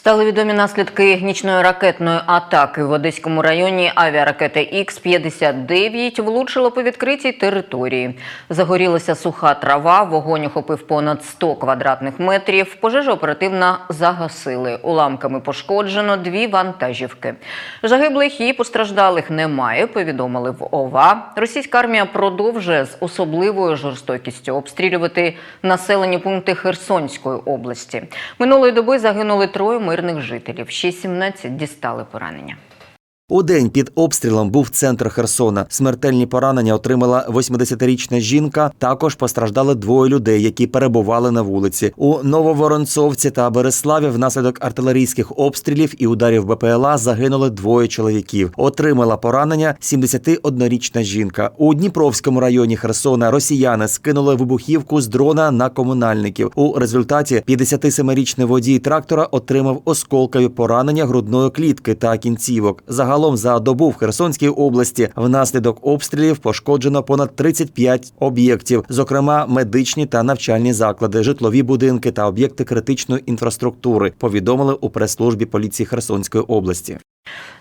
Стали відомі наслідки нічної ракетної атаки в Одеському районі. Авіаракета Х-59 влучила по відкритій території. Загорілася суха трава, вогонь охопив понад 100 квадратних метрів. Пожежу оперативно загасили. Уламками пошкоджено дві вантажівки. Загиблих і постраждалих немає, повідомили в ОВА. Російська армія продовжує з особливою жорстокістю обстрілювати населені пункти Херсонської області. Минулої доби загинули троє мирних жителів. Ще 17 дістали поранення. У день під обстрілом був центр Херсона. Смертельні поранення отримала 80-річна жінка. Також постраждали двоє людей, які перебували на вулиці. У Нововоронцовці та Береславі внаслідок артилерійських обстрілів і ударів БПЛА загинули двоє чоловіків. Отримала поранення 71-річна жінка. У Дніпровському районі Херсона росіяни скинули вибухівку з дрона на комунальників. У результаті 57-річний водій трактора отримав осколкові поранення грудної клітки та кінцівок. Загалом за добу в Херсонській області внаслідок обстрілів пошкоджено понад 35 об'єктів, зокрема медичні та навчальні заклади, житлові будинки та об'єкти критичної інфраструктури. Повідомили у прес-службі поліції Херсонської області.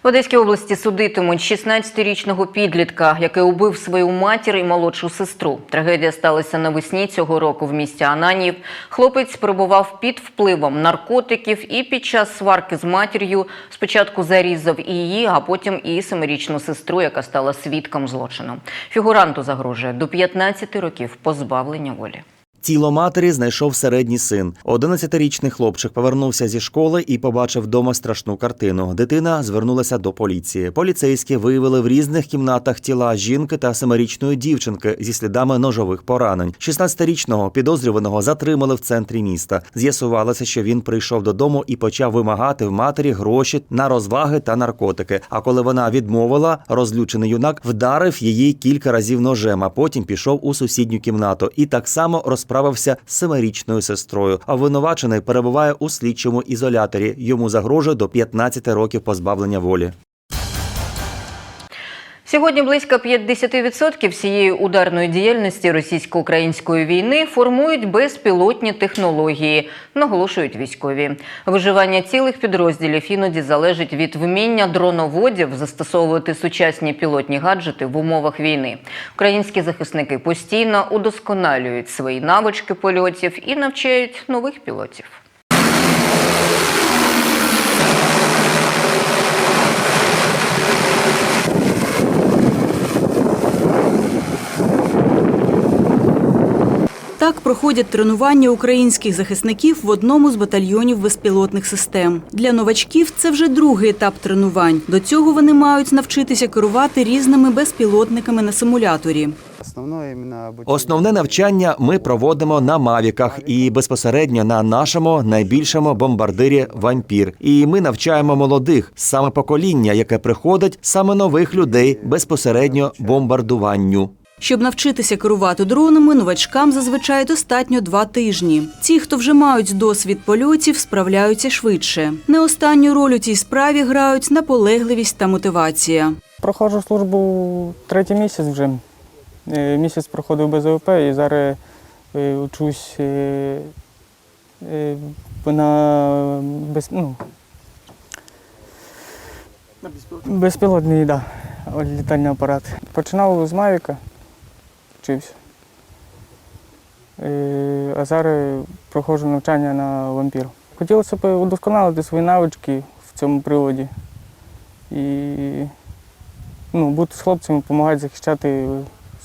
В Одеській області судитимуть 16-річного підлітка, який убив свою матір і молодшу сестру. Трагедія сталася навесні цього року в місті Ананів. Хлопець перебував під впливом наркотиків і під час сварки з матір'ю спочатку зарізав і її, а потім і семирічну сестру, яка стала свідком злочину. Фігуранту загрожує до 15 років позбавлення волі. Тіло матері знайшов середній син. 11-річний хлопчик повернувся зі школи і побачив вдома страшну картину. Дитина звернулася до поліції. Поліцейські виявили в різних кімнатах тіла жінки та семирічної дівчинки зі слідами ножових поранень. 16-річного підозрюваного затримали в центрі міста. З'ясувалося, що він прийшов додому і почав вимагати в матері гроші на розваги та наркотики. А коли вона відмовила, розлючений юнак вдарив її кілька разів ножем, а потім пішов у сусідню кімнату і так само розправився з семирічною сестрою. А обвинувачений перебуває у слідчому ізоляторі. Йому загрожує до 15 років позбавлення волі. Сьогодні близько 50% всієї ударної діяльності російсько-української війни формують безпілотні технології, наголошують військові. Виживання цілих підрозділів іноді залежить від вміння дроноводів застосовувати сучасні пілотні гаджети в умовах війни. Українські захисники постійно удосконалюють свої навички польотів і навчають нових пілотів. Так проходять тренування українських захисників в одному з батальйонів безпілотних систем. Для новачків це вже другий етап тренувань. До цього вони мають навчитися керувати різними безпілотниками на симуляторі. Основне. Основне навчання ми проводимо на мавіках і безпосередньо на нашому найбільшому бомбардирі Вампір. І ми навчаємо молодих саме покоління, яке приходить саме нових людей безпосередньо бомбардуванню. Щоб навчитися керувати дронами, новачкам зазвичай достатньо два тижні. Ті, хто вже мають досвід польотів, справляються швидше. Не останню роль у цій справі грають наполегливість та мотивація. Проходжу службу третій місяць вже. Е, Місяць проходив без ОВП і зараз е, учусь е, на без, ну, безпілотний да, літальний апарат. Починав з Мавіка, вчився. Е, А зараз проходжу навчання на вампір. Хотілося б удосконалити свої навички в цьому приладі і ну, бути з хлопцями, допомагати захищати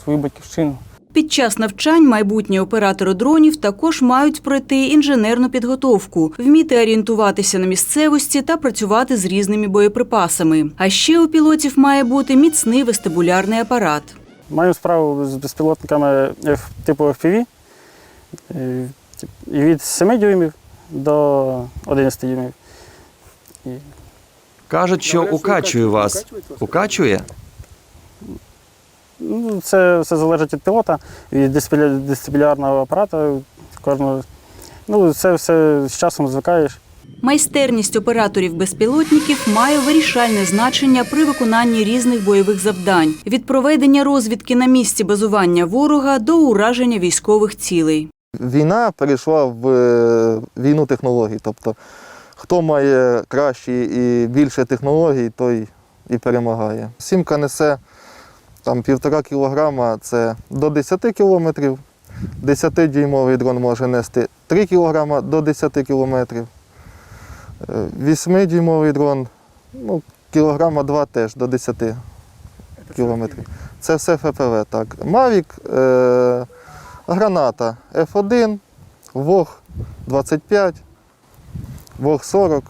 свою батьківщину. Під час навчань майбутні оператори дронів також мають пройти інженерну підготовку, вміти орієнтуватися на місцевості та працювати з різними боєприпасами. А ще у пілотів має бути міцний вестибулярний апарат. Маю справу з безпілотниками F, типу FPV е, і від 7 дюймів до 11 дюймів. І Кажуть, що укачує вас. Укачує? Ну, це все залежить від пілота, від дисциплі- дисциплінарного апарату. Кожного. Ну, це все з часом звикаєш. Майстерність операторів безпілотників має вирішальне значення при виконанні різних бойових завдань від проведення розвідки на місці базування ворога до ураження військових цілей. Війна перейшла в е, війну технологій. Тобто, хто має кращі і більше технологій, той і перемагає. Сімка несе там півтора кілограма, це до 10 кілометрів. 10-дюймовий дрон може нести 3 кілограма до 10 кілометрів. 8-дюймовий дрон ну, кілограма 2 теж до 10 кілометрів. Це все ФПВ, так. Мавік, е, граната F1, ВОГ 25, ВОГ 40.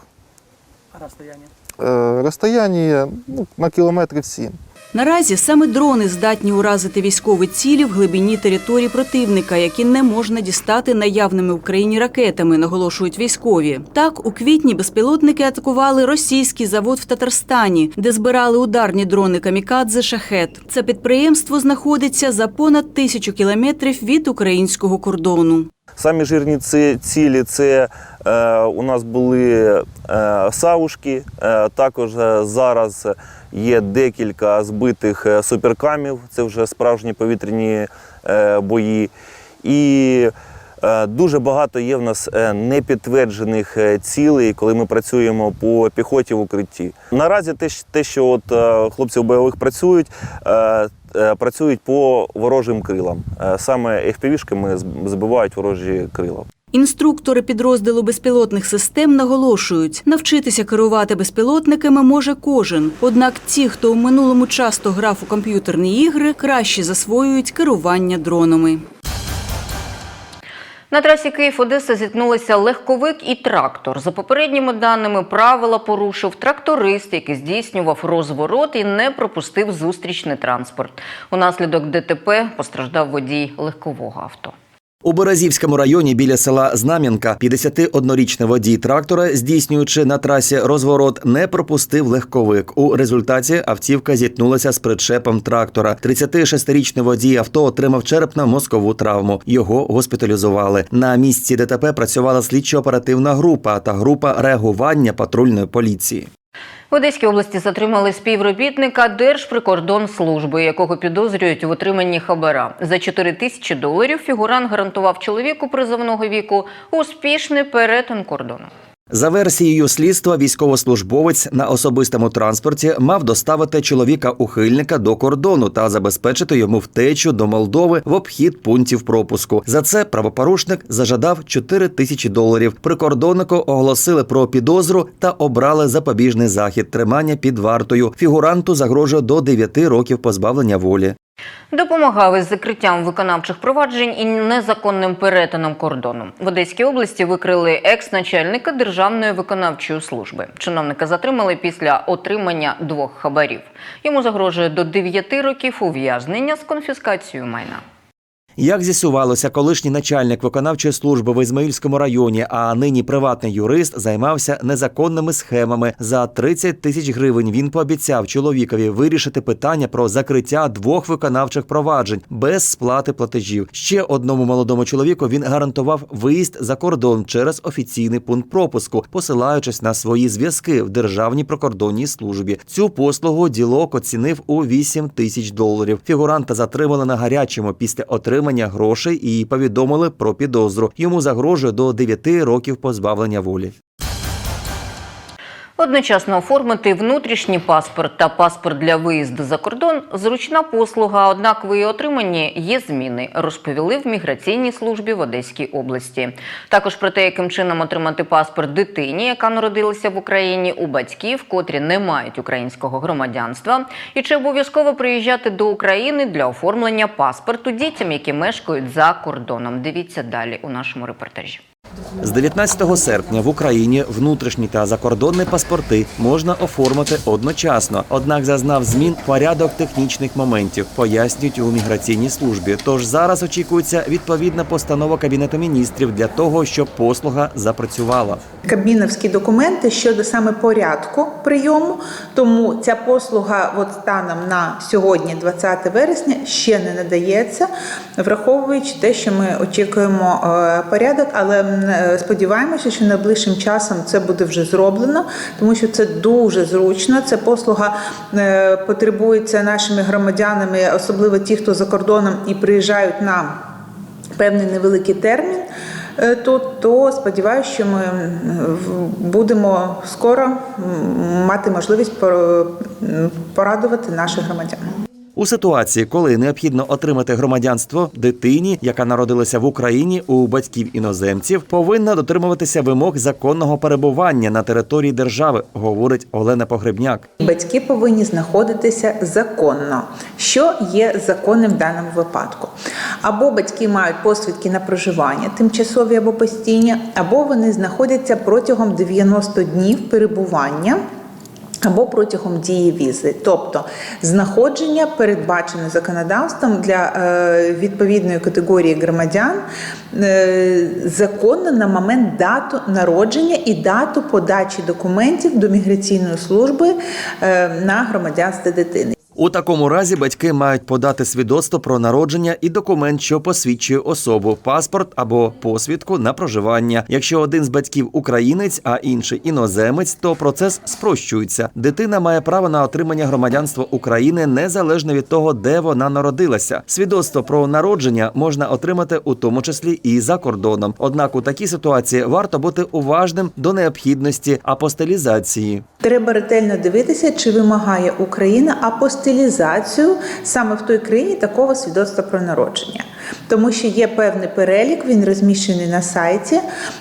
Е, розстояння ну, на кілометрів 7. Наразі саме дрони здатні уразити військові цілі в глибині території противника, які не можна дістати наявними в країні ракетами, наголошують військові. Так, у квітні безпілотники атакували російський завод в Татарстані, де збирали ударні дрони камікадзе Шахет. Це підприємство знаходиться за понад тисячу кілометрів від українського кордону. Самі жирні цілі це у нас були е, саушки. Е, також е, зараз є декілька збитих е, суперкамів. Це вже справжні повітряні е, бої. І е, дуже багато є в нас е, непідтверджених е, цілей, коли ми працюємо по піхоті в укритті. Наразі те, що от, е, хлопці в бойових працюють. е, е, Працюють по ворожим крилам. Е, Саме FPV-шками зб- збивають ворожі крила. Інструктори підрозділу безпілотних систем наголошують, навчитися керувати безпілотниками може кожен. Однак ті, хто у минулому часто грав у комп'ютерні ігри, краще засвоюють керування дронами. На трасі Київ-Одеса зіткнулися легковик і трактор. За попередніми даними, правила порушив тракторист, який здійснював розворот і не пропустив зустрічний транспорт. Унаслідок ДТП постраждав водій легкового авто. У Березівському районі біля села Знам'янка 51-річний водій трактора, здійснюючи на трасі розворот, не пропустив легковик. У результаті автівка зіткнулася з причепом трактора. 36-річний водій авто отримав черепно-мозкову травму. Його госпіталізували. На місці ДТП працювала слідчо-оперативна група та група реагування патрульної поліції. В Одеській області затримали співробітника Держприкордонслужби, якого підозрюють в отриманні хабара. За 4 тисячі доларів фігурант гарантував чоловіку призовного віку успішний перетин кордону. За версією слідства, військовослужбовець на особистому транспорті мав доставити чоловіка-ухильника до кордону та забезпечити йому втечу до Молдови в обхід пунктів пропуску. За це правопорушник зажадав 4 тисячі доларів. Прикордоннику оголосили про підозру та обрали запобіжний захід тримання під вартою. Фігуранту загрожує до 9 років позбавлення волі. Допомагав із закриттям виконавчих проваджень і незаконним перетином кордону. В Одеській області викрили екс-начальника Державної виконавчої служби. Чиновника затримали після отримання двох хабарів. Йому загрожує до 9 років ув'язнення з конфіскацією майна. Як з'ясувалося, колишній начальник виконавчої служби в Ізмаїльському районі, а нині приватний юрист, займався незаконними схемами. За 30 тисяч гривень він пообіцяв чоловікові вирішити питання про закриття двох виконавчих проваджень без сплати платежів. Ще одному молодому чоловіку він гарантував виїзд за кордон через офіційний пункт пропуску, посилаючись на свої зв'язки в державній прикордонній службі. Цю послугу ділок оцінив у 8 тисяч доларів. Фігуранта затримали на гарячому після отримання грошей і повідомили про підозру. Йому загрожує до 9 років позбавлення волі. Одночасно оформити внутрішній паспорт та паспорт для виїзду за кордон зручна послуга, однак в її отриманні є зміни, розповіли в міграційній службі в Одеській області. Також про те, яким чином отримати паспорт дитині, яка народилася в Україні, у батьків, котрі не мають українського громадянства, і чи обов'язково приїжджати до України для оформлення паспорту дітям, які мешкають за кордоном. Дивіться далі у нашому репортажі. З 19 серпня в Україні внутрішні та закордонні паспорти можна оформити одночасно. Однак зазнав змін порядок технічних моментів, пояснюють у міграційній службі. Тож зараз очікується відповідна постанова кабінету міністрів для того, щоб послуга запрацювала. Кабміновські документи щодо саме порядку прийому, тому ця послуга от станом на сьогодні, 20 вересня, ще не надається, враховуючи те, що ми очікуємо е, порядок, але сподіваємося, що найближчим часом це буде вже зроблено, тому що це дуже зручно. Це послуга е, потребується нашими громадянами, особливо ті, хто за кордоном і приїжджають на певний невеликий термін. е, Тут то сподіваюся, що ми будемо скоро мати можливість пор- порадувати наших громадян. У ситуації, коли необхідно отримати громадянство дитині, яка народилася в Україні у батьків іноземців, повинна дотримуватися вимог законного перебування на території держави, говорить Олена Погребняк. Батьки повинні знаходитися законно, що є законним в даному випадку. Або батьки мають посвідки на проживання, тимчасові або постійні, або вони знаходяться протягом 90 днів перебування. Або протягом дії візи, тобто знаходження передбачене законодавством для е, відповідної категорії громадян е, законно на момент дату народження і дату подачі документів до міграційної служби е, на громадянство дитини. У такому разі батьки мають подати свідоцтво про народження і документ, що посвідчує особу, паспорт або посвідку на проживання. Якщо один з батьків українець, а інший іноземець, то процес спрощується. Дитина має право на отримання громадянства України незалежно від того, де вона народилася. Свідоцтво про народження можна отримати у тому числі і за кордоном. Однак у такій ситуації варто бути уважним до необхідності апостилізації. Треба ретельно дивитися, чи вимагає Україна апостилізацію саме в той країні такого свідоцтва про народження. Тому що є певний перелік, він розміщений на сайті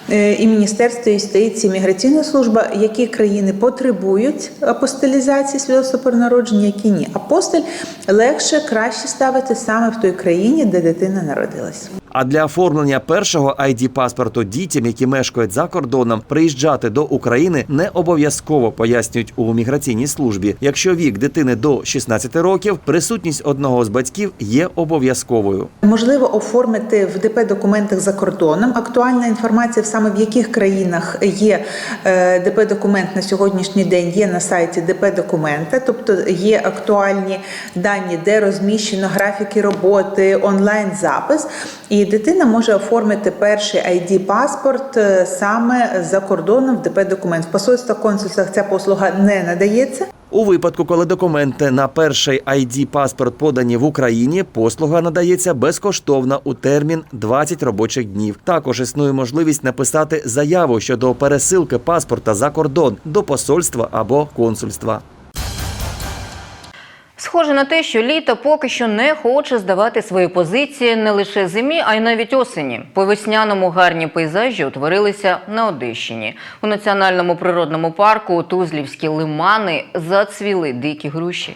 е, і Міністерство юстиції, міграційна служба, які країни потребують апостилізації свідоцтва про народження, які ні. Апостиль легше, краще ставити саме в той країні, де дитина народилась. А для оформлення першого id паспорту дітям, які мешкають за кордоном, приїжджати до України не обов'язково пояснюють у міграційній службі. Якщо вік дитини до 16 років, присутність одного з батьків є обов'язковою. Можливо оформити в ДП документах за кордоном. Актуальна інформація саме в яких країнах є е, ДП документ на сьогоднішній день є на сайті ДП документа, тобто є актуальні дані, де розміщено графіки роботи, онлайн запис. І дитина може оформити перший id паспорт е, саме за кордоном в ДП документ. В посольствах консульствах ця послуга не надається. У випадку, коли документи на перший id паспорт подані в Україні, послуга надається безкоштовно у термін 20 робочих днів. Також існує можливість написати заяву щодо пересилки паспорта за кордон до посольства або консульства. Схоже на те, що літо поки що не хоче здавати свої позиції не лише зимі, а й навіть осені. По весняному гарні пейзажі утворилися на Одещині. У національному природному парку Тузлівські лимани зацвіли дикі груші.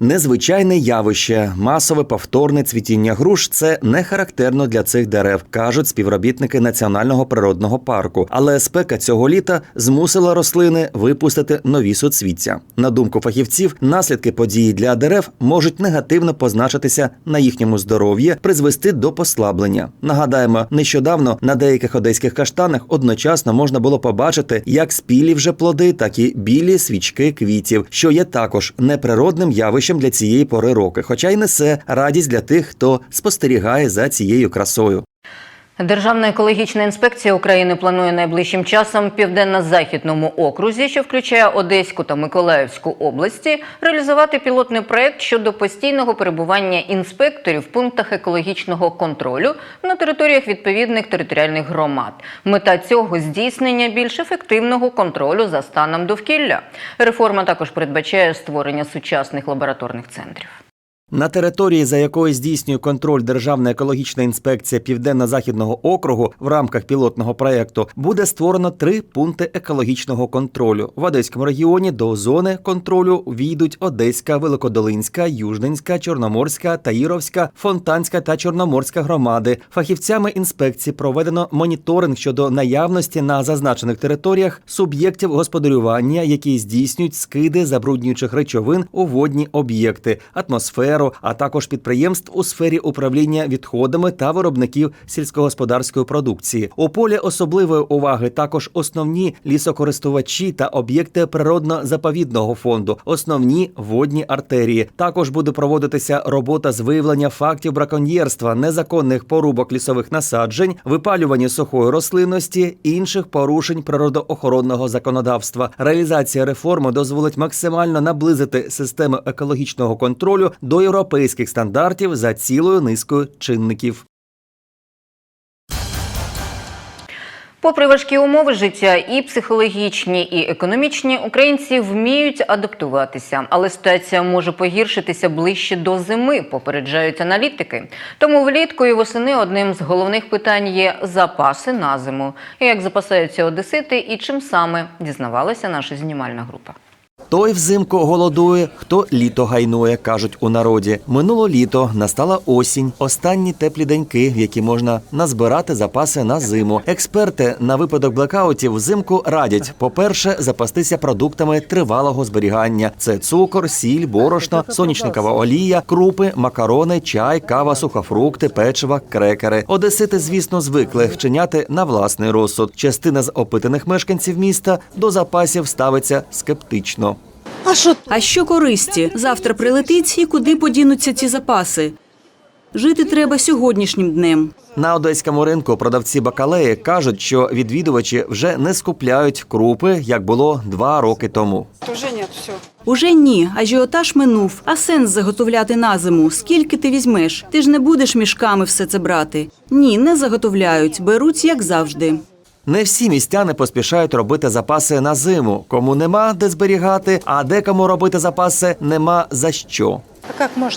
Незвичайне явище, масове повторне цвітіння груш це не характерно для цих дерев, кажуть співробітники національного природного парку. Але спека цього літа змусила рослини випустити нові соцвіття. На думку фахівців, наслідки події для дерев можуть негативно позначитися на їхньому здоров'ї, призвести до послаблення. Нагадаємо, нещодавно на деяких одеських каштанах одночасно можна було побачити як спілі вже плоди, так і білі свічки квітів, що є також неприродним явищем для цієї пори роки, хоча й несе радість для тих, хто спостерігає за цією красою. Державна екологічна інспекція України планує найближчим часом в південно-західному окрузі, що включає Одеську та Миколаївську області, реалізувати пілотний проект щодо постійного перебування інспекторів в пунктах екологічного контролю на територіях відповідних територіальних громад. Мета цього здійснення більш ефективного контролю за станом довкілля. Реформа також передбачає створення сучасних лабораторних центрів. На території, за якою здійснює контроль Державна екологічна інспекція Південно-Західного округу в рамках пілотного проєкту, буде створено три пункти екологічного контролю. В Одеському регіоні до зони контролю війдуть Одеська, Великодолинська, Южненська, Чорноморська, Таїровська, Фонтанська та Чорноморська громади. Фахівцями інспекції проведено моніторинг щодо наявності на зазначених територіях суб'єктів господарювання, які здійснюють скиди забруднюючих речовин у водні об'єкти, атмосферу, інженеру, а також підприємств у сфері управління відходами та виробників сільськогосподарської продукції. У полі особливої уваги також основні лісокористувачі та об'єкти природно-заповідного фонду, основні водні артерії. Також буде проводитися робота з виявлення фактів браконьєрства, незаконних порубок лісових насаджень, випалювання сухої рослинності, інших порушень природоохоронного законодавства. Реалізація реформи дозволить максимально наблизити систему екологічного контролю до європейських стандартів за цілою низкою чинників. Попри важкі умови життя, і психологічні, і економічні, українці вміють адаптуватися, але ситуація може погіршитися ближче до зими, попереджають аналітики. Тому влітку і восени одним з головних питань є запаси на зиму. Як запасаються одесити і чим саме дізнавалася наша знімальна група. Той взимку голодує, хто літо гайнує, кажуть у народі. Минуло літо, настала осінь, останні теплі деньки, в які можна назбирати запаси на зиму. Експерти на випадок блекаутів взимку радять: по-перше, запастися продуктами тривалого зберігання: це цукор, сіль, борошно, сонячникова олія, крупи, макарони, чай, кава, сухофрукти, печива, крекери. Одесити, звісно, звикли вчиняти на власний розсуд. Частина з опитаних мешканців міста до запасів ставиться скептично. А що користі? Завтра прилетить і куди подінуться ці запаси? Жити треба сьогоднішнім днем. На одеському ринку продавці бакалеї кажуть, що відвідувачі вже не скупляють крупи, як було два роки тому. Уже ні, ажіотаж минув. А сенс заготовляти на зиму. Скільки ти візьмеш? Ти ж не будеш мішками все це брати. Ні, не заготовляють, беруть як завжди. Не всі містяни поспішають робити запаси на зиму. Кому нема де зберігати, а декому робити запаси нема за що.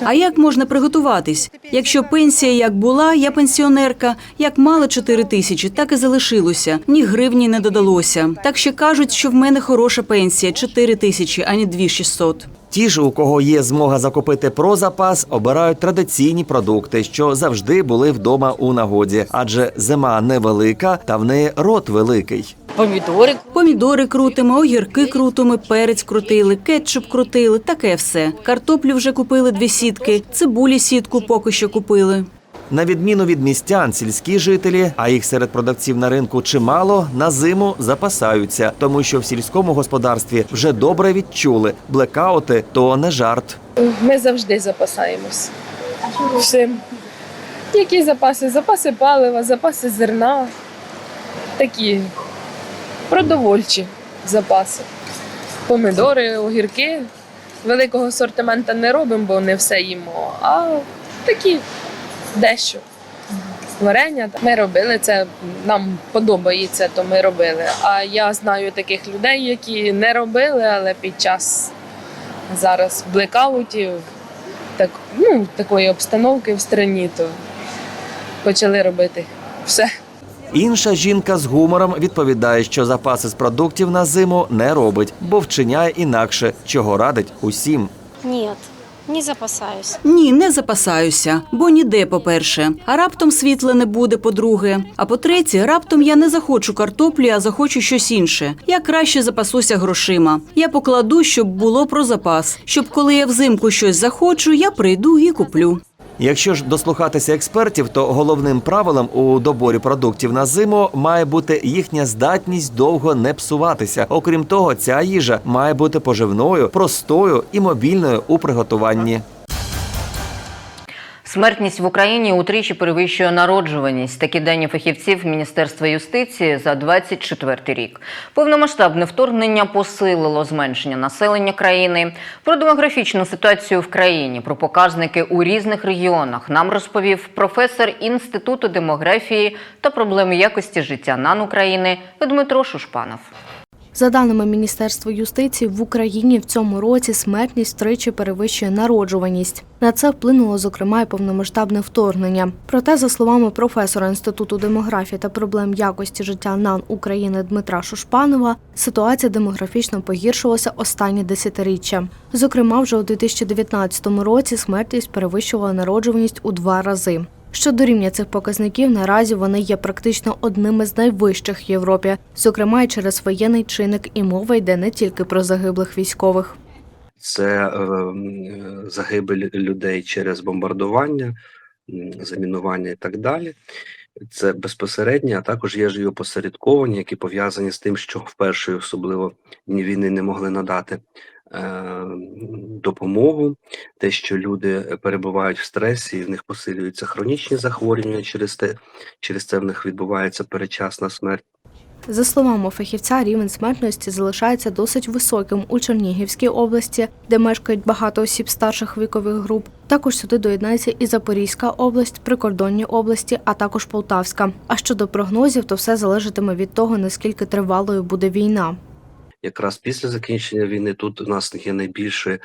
А як можна приготуватись? Якщо пенсія як була, я пенсіонерка, як мала 4 тисячі, так і залишилося. Ні гривні не додалося. Так ще кажуть, що в мене хороша пенсія 4 тисячі, а не 2600. Ті ж, у кого є змога закупити про запас, обирають традиційні продукти, що завжди були вдома у нагоді, адже зима невелика, та в неї рот великий. помідори. Помідори крутимо, огірки крутимо, перець крутили, кетчуп крутили, таке все. Картоплю вже купили дві сітки, цибулі сітку поки що купили. На відміну від містян, сільські жителі, а їх серед продавців на ринку чимало, на зиму запасаються, тому що в сільському господарстві вже добре відчули блекаути то не жарт. Ми завжди запасаємось. Всім. Які запаси? Запаси палива, запаси зерна. Такі продовольчі запаси. Помідори, огірки. Великого асортимента не робимо, бо не все їмо. А такі дещо. Варення ми робили це, нам подобається, то ми робили. А я знаю таких людей, які не робили, але під час зараз блекаутів, так, ну, такої обстановки в страні, то почали робити все. Інша жінка з гумором відповідає, що запаси з продуктів на зиму не робить, бо вчиняє інакше, чого радить усім. Нет, не запасаюсь. Ні, не запасаюся, бо ніде, по-перше. А раптом світла не буде, по-друге. А по-третє, раптом я не захочу картоплі, а захочу щось інше. Я краще запасуся грошима. Я покладу, щоб було про запас. Щоб коли я взимку щось захочу, я прийду і куплю. Якщо ж дослухатися експертів, то головним правилом у доборі продуктів на зиму має бути їхня здатність довго не псуватися. Окрім того, ця їжа має бути поживною, простою і мобільною у приготуванні. Смертність в Україні утричі перевищує народжуваність. Такі дані фахівців Міністерства юстиції за 24 рік. Повномасштабне вторгнення посилило зменшення населення країни. Про демографічну ситуацію в країні, про показники у різних регіонах нам розповів професор Інституту демографії та проблеми якості життя НАН України Дмитро Шушпанов. За даними Міністерства юстиції, в Україні в цьому році смертність втричі перевищує народжуваність. На це вплинуло зокрема і повномасштабне вторгнення. Проте, за словами професора Інституту демографії та проблем якості життя НАН України Дмитра Шушпанова, ситуація демографічно погіршилася останні десятиріччя. Зокрема, вже у 2019 році смертність перевищувала народжуваність у два рази. Щодо рівня цих показників, наразі вони є практично одними з найвищих в Європі, зокрема й через воєнний чинник і мова йде не тільки про загиблих військових. це е, загибель людей через бомбардування, замінування і так далі. Це безпосередні, а також є ж і опосередковані, які пов'язані з тим, що в перші особливо дні війни не могли надати е, допомогу, те, що люди перебувають в стресі, в них посилюються хронічні захворювання через те, через це в них відбувається передчасна смерть. За словами фахівця, рівень смертності залишається досить високим у Чернігівській області, де мешкають багато осіб старших вікових груп. Також сюди доєднається і Запорізька область, прикордонні області, а також Полтавська. А щодо прогнозів, то все залежатиме від того, наскільки тривалою буде війна. Якраз після закінчення війни тут у нас є найбільше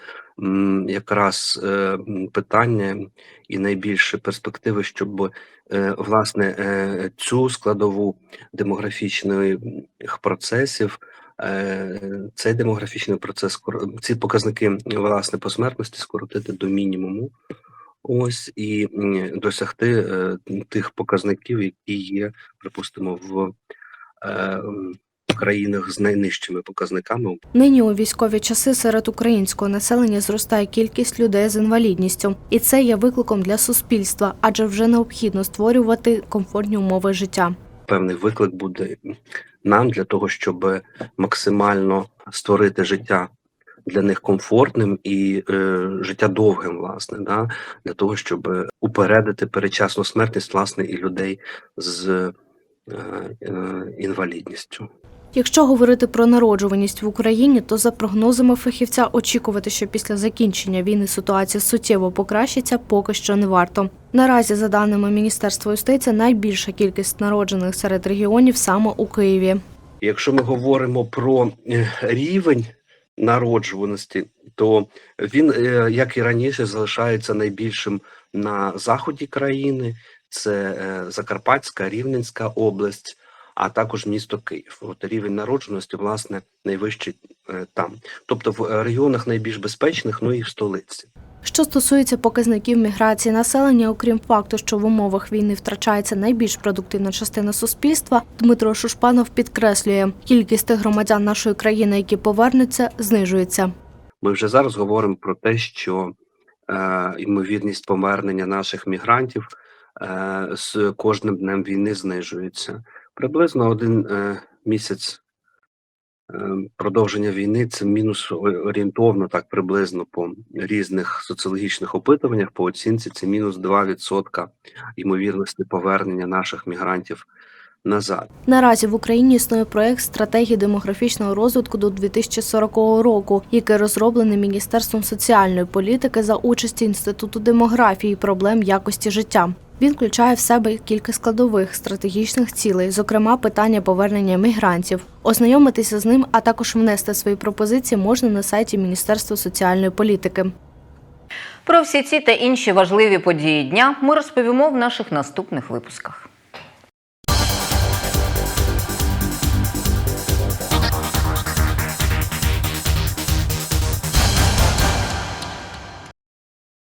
якраз е, питання і найбільше перспективи, щоб е, власне е, цю складову демографічних процесів. Цей демографічний процес ці показники власне по смертності скоротити до мінімуму, ось і досягти тих показників, які є, припустимо, в країнах з найнижчими показниками Нині у військові часи серед українського населення зростає кількість людей з інвалідністю, і це є викликом для суспільства, адже вже необхідно створювати комфортні умови життя. певний виклик буде нам для того, щоб максимально створити життя для них комфортним і е, життя довгим, власне, да? для того, щоб упередити передчасну смертність власне і людей з е, е, інвалідністю. Якщо говорити про народжуваність в Україні, то за прогнозами фахівця очікувати, що після закінчення війни ситуація суттєво покращиться, поки що не варто. Наразі, за даними Міністерства юстиції, найбільша кількість народжених серед регіонів саме у Києві. Якщо ми говоримо про е, рівень народжуваності, то він, е, як і раніше, залишається найбільшим на заході країни. Це е, Закарпатська, Рівненська область, а також місто Київ. От рівень народжуваності, власне, найвищий е, там. Тобто в е, регіонах найбільш безпечних, ну і в столиці. Що стосується показників міграції населення, окрім факту, що в умовах війни втрачається найбільш продуктивна частина суспільства, Дмитро Шушпанов підкреслює, кількість тих громадян нашої країни, які повернуться, знижується. Ми вже зараз говоримо про те, що е, ймовірність повернення наших мігрантів е, з кожним днем війни знижується. Приблизно один е, місяць е, продовження війни. Це мінус орієнтовно, так приблизно по різних соціологічних опитуваннях, по оцінці. Це мінус 2% ймовірності повернення наших мігрантів назад. Наразі в Україні існує проект стратегії демографічного розвитку до 2040 року, який розроблений Міністерством соціальної політики за участі Інституту демографії і проблем якості життя. Він включає в себе кілька складових стратегічних цілей, зокрема питання повернення мігрантів. Ознайомитися з ним, а також внести свої пропозиції можна на сайті Міністерства соціальної політики. Про всі ці та інші важливі події дня ми розповімо в наших наступних випусках.